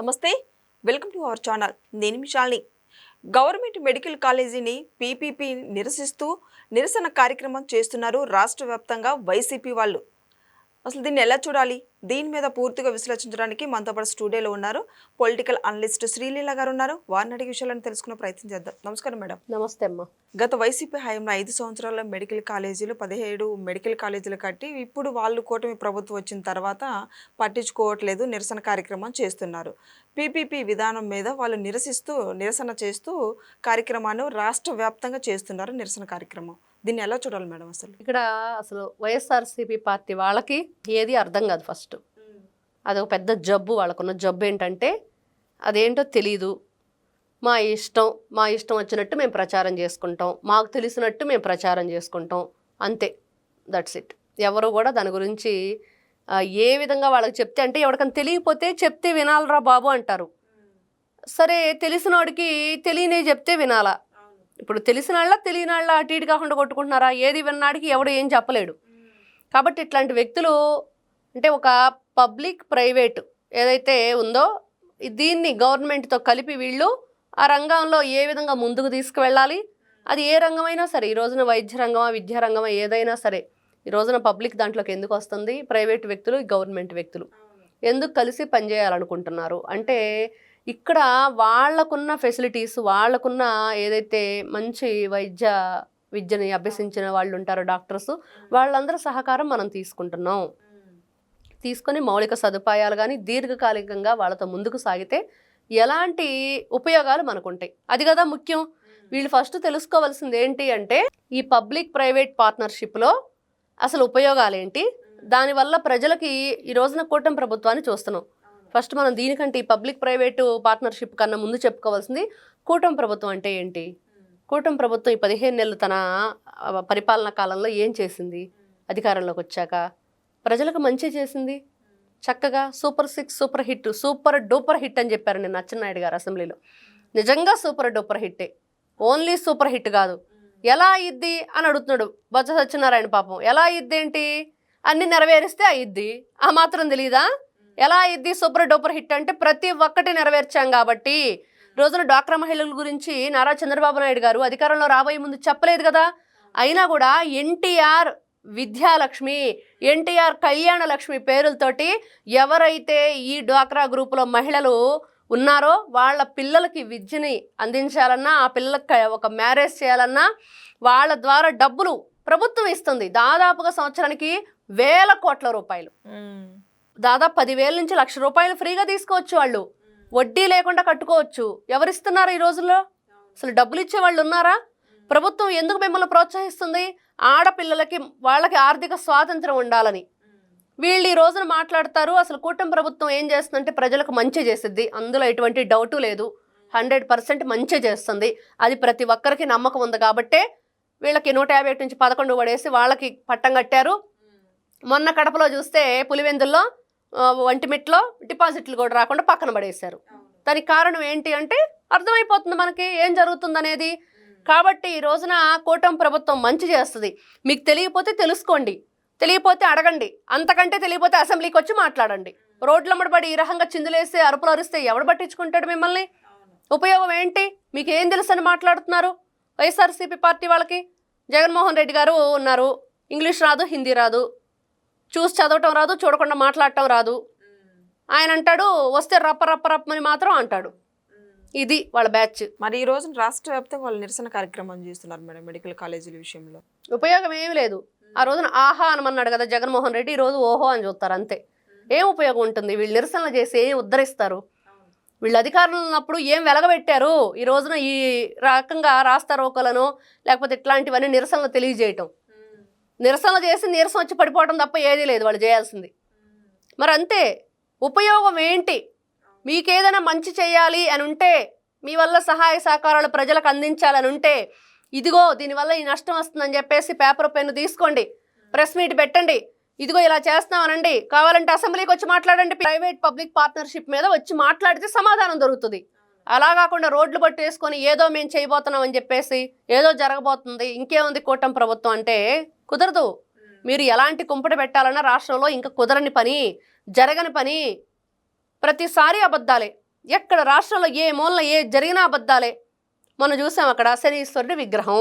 నమస్తే welcome to our channel. నేను మిషాల్ని గవర్నమెంట్ మెడికల్ కాలేజీని పీపీపీ నిరసిస్తూ నిరసన కార్యక్రమం చేస్తున్నారు రాష్ట్ర వ్యాప్తంగా వైసీపీ వాళ్ళు. అసలు దీన్ని ఎలా చూడాలి? దీని మీద పూర్తిగా విశ్లేషించడానికి మనతో పాటు స్టూడియోలో ఉన్నారు పొలిటికల్ అనలిస్ట్ శ్రీలీల గారు ఉన్నారు. వారిని అడిగే విషయాలను తెలుసుకునే ప్రయత్నం చేద్దాం. నమస్కారం మేడం. నమస్తే అమ్మా. గత వైసీపీ హయాంలో ఐదు సంవత్సరాల మెడికల్ కాలేజీలు పదిహేడు మెడికల్ కాలేజీలు కట్టి ఇప్పుడు వాళ్ళు కూటమి ప్రభుత్వం వచ్చిన తర్వాత పట్టించుకోవట్లేదు నిరసన కార్యక్రమం చేస్తున్నారు. పీపీపీ విధానం మీద వాళ్ళు నిరసిస్తూ నిరసన చేస్తూ కార్యక్రమాన్ని రాష్ట్ర వ్యాప్తంగా చేస్తున్నారు నిరసన కార్యక్రమం. దీన్ని ఎలా చూడాలి మేడం అసలు? ఇక్కడ అసలు వైఎస్ఆర్సీపీ పార్టీ వాళ్ళకి ఏది అర్థం కాదు ఫస్ట్. అదొక పెద్ద జబ్బు వాళ్ళకున్న జబ్బు ఏంటంటే అదేంటో తెలీదు. మా ఇష్టం మా ఇష్టం వచ్చినట్టు మేము ప్రచారం చేసుకుంటాం మాకు తెలిసినట్టు మేము ప్రచారం చేసుకుంటాం అంతే. దట్స్ ఇట్ ఎవరు కూడా దాని గురించి ఏ విధంగా వాళ్ళకి చెప్తే అంటే ఎవరికైనా తెలియకపోతే చెప్తే వినాలరా బాబు అంటారు. సరే తెలిసినోడికి తెలియనే చెప్తే వినాలా? ఇప్పుడు తెలిసిన వాళ్ళ తెలియని వాళ్ళ అటు ఇటు కాకుండా కొట్టుకుంటున్నారా? ఏది విన్నాడికి ఎవడు ఏం చెప్పలేడు. కాబట్టి ఇట్లాంటి వ్యక్తులు అంటే ఒక పబ్లిక్ ప్రైవేట్ ఏదైతే ఉందో దీన్ని గవర్నమెంట్తో కలిపి వీళ్ళు ఆ రంగంలో ఏ విధంగా ముందుకు తీసుకువెళ్ళాలి? అది ఏ రంగమైనా సరే ఈ రోజున వైద్య రంగమా విద్యా రంగమా ఏదైనా సరే ఈ రోజున పబ్లిక్ దాంట్లోకి ఎందుకు వస్తుంది? ప్రైవేట్ వ్యక్తులు గవర్నమెంట్ వ్యక్తులు ఎందుకు కలిసి పనిచేయాలనుకుంటున్నారు? అంటే ఇక్కడ వాళ్ళకున్న ఫెసిలిటీస్ వాళ్ళకున్న ఏదైతే మంచి వైద్య విద్యని అభ్యసించిన వాళ్ళు ఉంటారో డాక్టర్స్ వాళ్ళందరూ సహకారం మనం తీసుకుంటున్నాం. తీసుకొని మౌలిక సదుపాయాలు కానీ దీర్ఘకాలికంగా వాళ్ళతో ముందుకు సాగితే ఎలాంటి ఉపయోగాలు మనకు ఉంటాయి అది కదా ముఖ్యం. వీళ్ళు ఫస్ట్ తెలుసుకోవాల్సింది ఏంటి అంటే ఈ పబ్లిక్ ప్రైవేట్ పార్ట్నర్షిప్లో అసలు ఉపయోగాలు ఏంటి దానివల్ల ప్రజలకి ఈ రోజున కూటమి ప్రభుత్వాన్ని చూస్తున్నాం. ఫస్ట్ మనం దీనికంటే ఈ పబ్లిక్ ప్రైవేటు పార్ట్నర్షిప్ కన్నా ముందు చెప్పుకోవాల్సింది కూటమి ప్రభుత్వం అంటే ఏంటి? కూటమి ప్రభుత్వం ఈ పదిహేను నెలలు తన పరిపాలన కాలంలో ఏం చేసింది? అధికారంలోకి వచ్చాక ప్రజలకు మంచి చేసింది? చక్కగా super six super hit super duper hit అని చెప్పారు నేను అచ్చెన్నాయుడు గారు అసెంబ్లీలో. నిజంగా సూపర్ డూపర్ హిట్టే. ఓన్లీ సూపర్ హిట్ కాదు. ఎలా అయ్యిద్ది అని అడుగుతున్నాడు బొత్స సత్యనారాయణ పాపం. ఎలా అయ్యిద్ది ఏంటి? అన్ని నెరవేరిస్తే అయ్యిద్ది ఆ మాత్రం తెలియదా ఎలా అయ్యిద్ది? సూపర్ డూపర్ హిట్ అంటే ప్రతి ఒక్కటి నెరవేర్చాం కాబట్టి. రోజున డాక్రా మహిళల గురించి నారా చంద్రబాబు నాయుడు గారు అధికారంలో రాబోయే ముందు చెప్పలేదు కదా. అయినా కూడా ఎన్టీఆర్ విద్యాలక్ష్మి ఎన్టీఆర్ కళ్యాణ లక్ష్మి పేరులతోటి ఎవరైతే ఈ డ్వాక్రా గ్రూపులో మహిళలు ఉన్నారో వాళ్ళ పిల్లలకి విద్యని అందించాలన్నా ఆ పిల్లలకి ఒక మ్యారేజ్ చేయాలన్నా వాళ్ళ ద్వారా డబ్బులు ప్రభుత్వం ఇస్తుంది. దాదాపుగా సంవత్సరానికి వేల కోట్ల రూపాయలు. దాదాపు పదివేల నుంచి లక్ష రూపాయలు ఫ్రీగా తీసుకోవచ్చు వాళ్ళు. వడ్డీ లేకుండా కట్టుకోవచ్చు. ఎవరిస్తున్నారు ఈ రోజుల్లో? అసలు డబ్బులు ఇచ్చే వాళ్ళు ఉన్నారా? ప్రభుత్వం ఎందుకు మిమ్మల్ని ప్రోత్సహిస్తుంది? ఆడపిల్లలకి వాళ్ళకి ఆర్థిక స్వాతంత్రం ఉండాలని. వీళ్ళు ఈ రోజున మాట్లాడతారు అసలు కూటమి ప్రభుత్వం ఏం చేస్తుందంటే ప్రజలకు మంచి చేసిద్ది. అందులో ఎటువంటి డౌటు లేదు. హండ్రెడ్ పర్సెంట్ మంచి చేస్తుంది. అది ప్రతి ఒక్కరికి నమ్మకం ఉంది కాబట్టే వీళ్ళకి నూట యాభై ఒకటి నుంచి పదకొండు పడేసి వాళ్ళకి పట్టం కట్టారు. మొన్న కడపలో చూస్తే పులివెందుల్లో ఆ, ఒంటిమిట్లో డిపాజిట్లు కూడా రాకుండా పక్కన పడేశారు. దానికి కారణం ఏంటి అంటే అర్థమైపోతుంది మనకి ఏం జరుగుతుందనేది. కాబట్టి ఈ రోజున కూటమి ప్రభుత్వం మంచి చేస్తుంది. మీకు తెలియకపోతే తెలుసుకోండి. తెలియకపోతే అడగండి. అంతకంటే తెలియకపోతే అసెంబ్లీకి వచ్చి మాట్లాడండి. రోడ్ల పడి ఈ రకంగా చిందులేసి అరుపులు అరిస్తే ఎవడు పట్టించుకుంటాడు మిమ్మల్ని? ఉపయోగం ఏంటి? మీకు ఏం తెలుసు అని మాట్లాడుతున్నారు? వైఎస్ఆర్సీపీ పార్టీ వాళ్ళకి? జగన్మోహన్ రెడ్డి గారు ఉన్నారు. ఇంగ్లీష్ రాదు హిందీ రాదు. చూసి చదవటం రాదు చూడకుండా మాట్లాడటం రాదు. ఆయన అంటాడు వస్తే రప్ప రప్ప రప్పని మాత్రం అంటాడు. ఇది వాళ్ళ బ్యాచ్. మరి ఈ రోజు రాష్ట్ర వ్యాప్తంగా వాళ్ళు నిరసన కార్యక్రమం చేస్తున్నారు మేడం మెడికల్ కాలేజీల విషయంలో. ఉపయోగం ఏమీ లేదు. ఆ రోజున ఆహా అనమన్నాడు కదా జగన్మోహన్ రెడ్డి ఈ రోజు ఓహో అని చూస్తారు అంతే. ఏం ఉపయోగం ఉంటుంది? వీళ్ళు నిరసనలు చేసి ఏం ఉద్ధరిస్తారు? వీళ్ళు అధికారంలో ఉన్నప్పుడు ఏం వెలగబెట్టారు? ఈ రోజున ఈ రకంగా రాస్తా రోకలను లేకపోతే ఇట్లాంటివన్నీ నిరసనలు తెలియజేయటం. నిరసనలు చేసి నీరసం వచ్చి పడిపోవడం తప్ప ఏదీ లేదు వాళ్ళు చేయాల్సింది. మరి అంతే ఉపయోగం ఏంటి? మీకేదైనా మంచి చేయాలి అని ఉంటే మీ వల్ల సహాయ సహకారాలు ప్రజలకు అందించాలని ఉంటే ఇదిగో దీనివల్ల ఈ నష్టం వస్తుందని చెప్పేసి పేపర్ పెన్ను తీసుకోండి ప్రెస్ మీట్ పెట్టండి ఇదిగో ఇలా చేస్తున్నామనండి కావాలంటే అసెంబ్లీకి వచ్చి మాట్లాడండి ప్రైవేట్ పబ్లిక్ పార్ట్నర్షిప్ మీద వచ్చి మాట్లాడితే సమాధానం దొరుకుతుంది. అలా కాకుండా రోడ్లు పట్టేసుకొని ఏదో మేము చేయబోతున్నాం అని చెప్పేసి ఏదో జరగబోతుంది ఇంకేముంది కూటమి ప్రభుత్వం అంటే కుదరదు. మీరు ఎలాంటి కుంపటి పెట్టాలన్నా రాష్ట్రంలో ఇంకా కుదరని పని జరగని పని ప్రతిసారి అబద్ధాలే. ఎక్కడ రాష్ట్రంలో ఏ మూలన ఏ జరిగినా అబద్ధాలే. మనం చూసాం అక్కడ శనీశ్వరుడి విగ్రహం.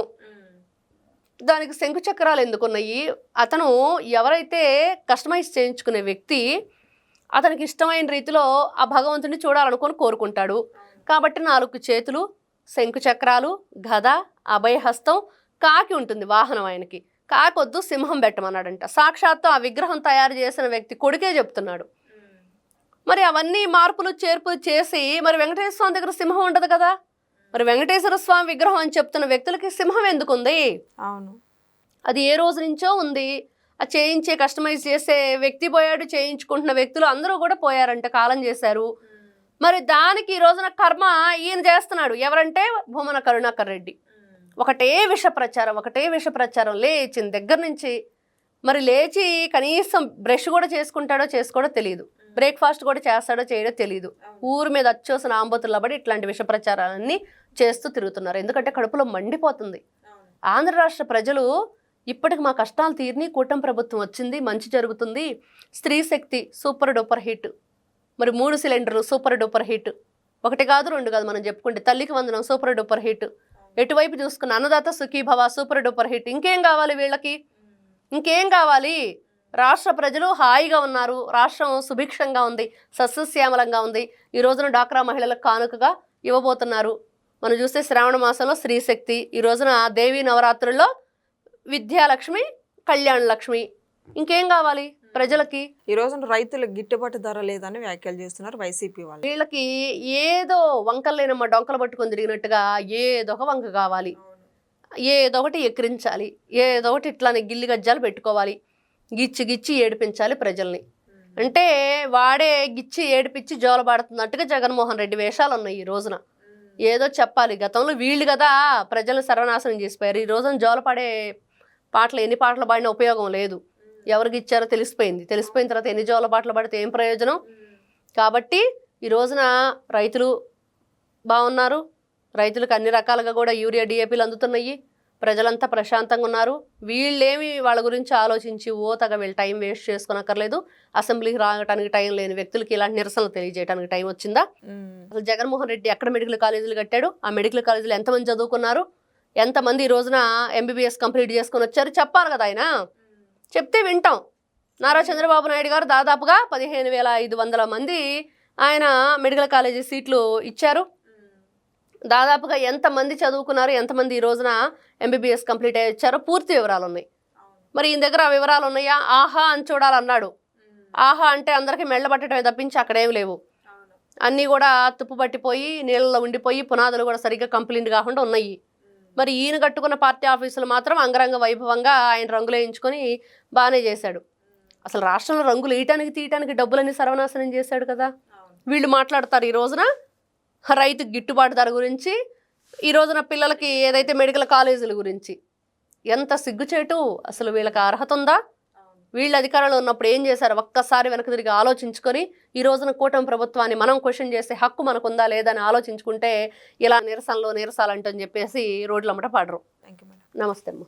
దానికి శంకు చక్రాలు ఎందుకున్నాయి? అతను ఎవరైతే కస్టమైజ్ చేయించుకునే వ్యక్తి అతనికి ఇష్టమైన రీతిలో ఆ భగవంతుని చూడాలనుకొని కోరుకుంటాడు. కాబట్టి నాలుగు చేతులు శంకు చక్రాలు గద అభయహస్తం కాకి ఉంటుంది వాహనం ఆయనకి. కాకొద్దు సింహం పెట్టమన్నాడంట. సాక్షాత్తు ఆ విగ్రహం తయారు చేసిన వ్యక్తి కొడుకే చెప్తున్నాడు. మరి అవన్నీ మార్పులు చేర్పులు చేసి మరి వెంకటేశ్వర స్వామి దగ్గర సింహం ఉండదు కదా? మరి వెంకటేశ్వర స్వామి విగ్రహం అని చెప్తున్న వ్యక్తులకి సింహం ఎందుకు ఉంది అవును. అది ఏ రోజు నుంచో ఉంది. ఆ చేయించే కస్టమైజ్ చేసే వ్యక్తి పోయాడు చేయించుకుంటున్న వ్యక్తులు అందరూ కూడా పోయారంట కాలం చేశారు. మరి దానికి ఈ రోజున కర్మ ఈయన చేస్తున్నాడు. ఎవరంటే భూమన కరుణాకర్ రెడ్డి. ఒకటే విష ప్రచారం ఒకటే విష ప్రచారం లేచిన దగ్గర నుంచి మరి లేచి కనీసం బ్రష్ కూడా చేసుకుంటాడో చేసుకోడో తెలియదు బ్రేక్ఫాస్ట్ కూడా చేస్తాడో చేయడో తెలియదు ఊరి మీద అచ్చోసిన ఆంబోతుల్లో పడి ఇట్లాంటి విష ప్రచారాలన్నీ చేస్తూ తిరుగుతున్నారు. ఎందుకంటే కడుపులో మండిపోతుంది. ఆంధ్ర రాష్ట్ర ప్రజలు ఇప్పటికి మా కష్టాలు తీరిని కూటమి ప్రభుత్వం వచ్చింది మంచి జరుగుతుంది. స్త్రీ శక్తి సూపర్ డూపర్ హిట్. మరి మూడు సిలిండర్లు సూపర్ డూపర్ హిట్. ఒకటి కాదు రెండు కాదు మనం చెప్పుకుంటే తల్లికి వందనం సూపర్ డూపర్ హిట్. ఎటువైపు చూసుకున్న Annadata Sukhibhava super duper hit. ఇంకేం కావాలి వీళ్ళకి? ఇంకేం కావాలి? రాష్ట్ర ప్రజలు హాయిగా ఉన్నారు. రాష్ట్రం సుభిక్షంగా ఉంది. సస్యశ్యామలంగా ఉంది. ఈ రోజున డాక్రా మహిళలకు కానుకగా ఇవ్వబోతున్నారు. మనం చూస్తే శ్రావణ మాసంలో స్త్రీశక్తి ఈ రోజున దేవీ నవరాత్రుల్లో విద్యాలక్ష్మి కళ్యాణ లక్ష్మి ఇంకేం కావాలి? ప్రజలకి ఈ రోజున రైతులకు గిట్టుబాటు ధర లేదని వ్యాఖ్యలు చేస్తున్నారు వైసీపీ వాళ్ళు. వీళ్ళకి ఏదో వంకలు లేనమ్మ డొంకలు పట్టుకొని తిరిగినట్టుగా ఏదో ఒక వంక కావాలి. ఏదో ఒకటి ఎక్కిరించాలి. ఏదో ఒకటి ఇట్లానే గిల్లి గజ్జాలు పెట్టుకోవాలి. గిచ్చి గిచ్చి ఏడిపించాలి ప్రజల్ని. అంటే వాడే గిచ్చి ఏడిపించి జోలబాడుతున్నట్టుగా జగన్మోహన్ రెడ్డి వేషాలు ఉన్నాయి ఈ రోజున. ఏదో చెప్పాలి. గతంలో వీళ్ళు కదా ప్రజలు సర్వనాశనం చేసిపోయారు. ఈ రోజున జోలపాడే పాటలు ఎన్ని పాటలు పాడినా ఉపయోగం లేదు. ఎవరికి ఇచ్చారో తెలిసిపోయింది. తెలిసిపోయిన తర్వాత ఎన్ని జోల పాటలు పడితే ఏం ప్రయోజనం? కాబట్టి ఈ రోజున రైతులు బాగున్నారు. రైతులకు అన్ని రకాలుగా కూడా యూరియా డిఏపీలు అందుతున్నాయి. ప్రజలంతా ప్రశాంతంగా ఉన్నారు. వీళ్ళేమి వాళ్ళ గురించి ఆలోచించి ఓ తగ వీళ్ళు టైం వేస్ట్ చేసుకోనక్కర్లేదు. అసెంబ్లీకి రావడానికి టైం లేని వ్యక్తులకి ఇలాంటి నిరసనలు తెలియజేయడానికి టైం వచ్చిందా. అసలు జగన్మోహన్ రెడ్డి ఎక్కడ మెడికల్ కాలేజీలు కట్టాడు? ఆ మెడికల్ కాలేజీలు ఎంతమంది చదువుకున్నారు? ఎంతమంది ఈ రోజున ఎంబీబీఎస్ కంప్లీట్ చేసుకొని వచ్చారు? చెప్పాలి కదా ఆయన. చెప్తే వింటాం. నారా చంద్రబాబు నాయుడు గారు దాదాపుగా పదిహేను వేల ఐదు వందల మంది ఆయన మెడికల్ కాలేజీ సీట్లు ఇచ్చారు. దాదాపుగా ఎంతమంది చదువుకున్నారు ఎంతమంది ఈ రోజున ఎంబీబీఎస్ కంప్లీట్ అయ్యి వచ్చారో పూర్తి వివరాలు ఉన్నాయి మరి ఈయన దగ్గర ఆ వివరాలు ఉన్నాయా ఆహా అని చూడాలన్నాడు. ఆహా అంటే అందరికీ మెళ్ళబట్టడమే తప్పించి అక్కడేం లేవు. అన్నీ కూడా తుప్పు పట్టిపోయి నీళ్ళలో ఉండిపోయి పునాదులు కూడా సరిగ్గా కంప్లీట్ కాకుండా ఉన్నాయి. మరి ఈయన కట్టుకున్న పార్టీ ఆఫీసులు మాత్రం అంగరంగ వైభవంగా ఆయన రంగులు వేయించుకొని బాగానే చేశాడు. అసలు రాష్ట్రంలో రంగులు వేయటానికి తీయటానికి డబ్బులన్నీ సర్వనాశనం చేశాడు కదా. వీళ్ళు మాట్లాడతారు ఈ రోజున రైతుకి గిట్టుబాటు ధర గురించి ఈ రోజున పిల్లలకి ఏదైతే మెడికల్ కాలేజీల గురించి ఎంత సిగ్గుచేటు అసలు వీళ్ళకి అర్హత ఉందా? వీళ్ళు అధికారంలో ఉన్నప్పుడు ఏం చేశారు? ఒక్కసారి వెనక తిరిగి ఆలోచించుకొని ఈ రోజున కూటమి ప్రభుత్వాన్ని మనం క్వశ్చన్ చేసే హక్కు మనకుందా లేదా అని ఆలోచించుకుంటే ఇలా నిరసనలో నిరసాలంటని చెప్పేసి రోడ్లమ్మట పడరు. థ్యాంక్ యూ మేడం నమస్తే అమ్మ.